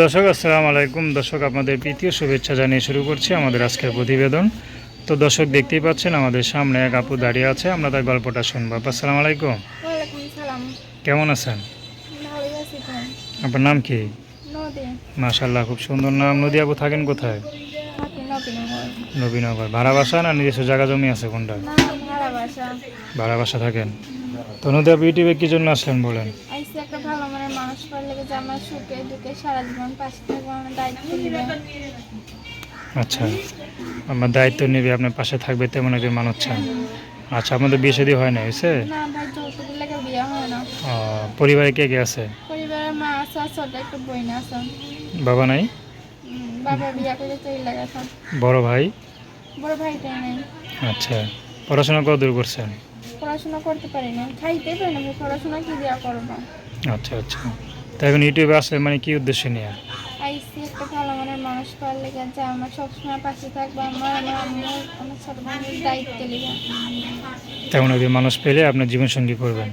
দর্শক আসসালামু আলাইকুম। দর্শক আপনাদের প্রীতীয় শুভেচ্ছা জানিয়ে শুরু করছি আমাদের আজকের প্রতিবেদন। তো দর্শক দেখতেই পাচ্ছেন আমাদের সামনে এক আপু দাঁড়িয়ে আছে। আমরা তার গল্পটা শুনব। আসসালামু আলাইকুম। কেমন আছেন? আপনার নাম কি? মাশাল্লাহ খুব সুন্দর নাম। নদী আপু থাকেন কোথায়? নবীনগর। ভাড়া বাসা না নিজস্ব জায়গা জমি আছে কোনটা? ভাড়া বাসা। ভাড়া বাসা থাকেন। তো নদী আপু ইউটিউবে কি জন্য আসলেন বলেন আইসি একটা ভালো মনের মানুষ পাওয়ার লেগে যে আমার সুখে দুঃখে সারা জীবন পাশে থাকব? আমার দায়িত্ব আচ্ছা আমার দায়িত্ব নেবে আপনার পাশে থাকবে তেমন একজন মানুষ চান। আচ্ছা আপনাদের বিয়ে শাদী হয় না হয়েছে? না ভাই যৌতুক লেগে বিয়ে হয় না। ও, পরিবারে কে কে আছে? পরিবারের মা আছে আর ছোট একটা বইন আছে। বাবা নাই? উম, বাবা বিয়ে করে চলে গেছে। বড় ভাই? বড় নেই। আচ্ছা পড়াশোনা কত দূর করছেন? পড়াশোনা করতে পারি না। খাইতে পারি না আমি পড়াশোনা কি দিয়া করব? আচ্ছা আচ্ছা। তো এখন ইউটিউবে আসলে মানে কি উদ্দেশ্য নিয়ে? আইসি একটা ভালো মনের মানুষ পাওয়ার লেগে যে আমার সবসময় পাশে থাকবে আমার আমার আম্মু আমার ছোট বোনের দায়িত্ব নেবে তেমন একজন মানুষ পেলে আপনার জীবনসঙ্গী করবেন।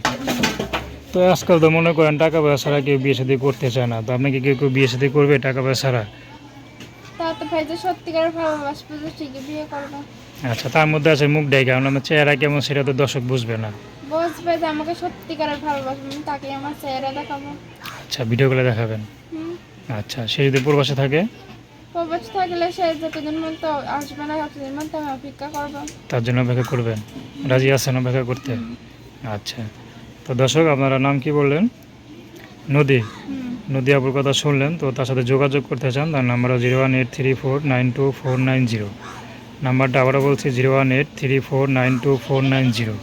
তো আজকাল তো মনে করেন টাকা পয়সা ছাড়া কেউ বিয়ে শাদী করতে চায় না। তো আপনাকে কেউ কেউ বিয়ে শাদী করবে টাকা পয়সা ছাড়া? তা ভাই যে সত্যিকারের ভালোবাসবে যে ঠিকই বিয়ে করবে। আচ্ছা তার মধ্যে আছে মুখ ডাইকা আপনার চেহারা কেমন সেটা তো দর্শক বুঝবে না। বুঝবে যে আমাকে সত্যিকারের ভালোবাসবে আমি তাকে আমার চেহারা দেখাবো। আচ্ছা ভিডিওগুলো দেখাবেন? আচ্ছা সে যদি প্রবাসে থাকে? প্রবাস থাকলে সে যতদিন মতো আসবে না ততদিন মতো আমি অপেক্ষা করব। তার জন্য অপেক্ষা করবেন? রাজি আছেন অপেক্ষা করতে? আচ্ছা তো দর্শক আপনারা নাম কি বললেন? নদী। হুম নদী আপুর কথা শুনলেন তো তার সাথে যোগাযোগ করতে চান তার number zero one eight three four nine two four nine zero. নাম্বারটা আবারও বলছি zero one eight three four nine two four nine zero.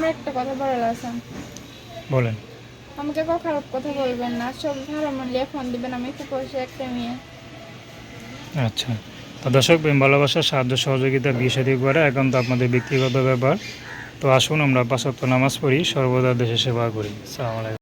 ভাই একটা কথা বলে আছে। বলেন। আমাকে কেউ খারাপ কথা বলবেন না সব ভালো মূল্যে ফোন দিবেন আমি খুব বসে একটা মেয়ে। আচ্ছা। তো দর্শক প্রেম ভালোবাসা সাহায্য সহযোগিতা সাদী করে এখন তো আপনাদের ব্যক্তিগত ব্যাপার। তো আসুন আমরা পাঁচক্ত নামাজ পড়ি সর্বদা দেশে সেবা করি। সালাম আলাইকুম।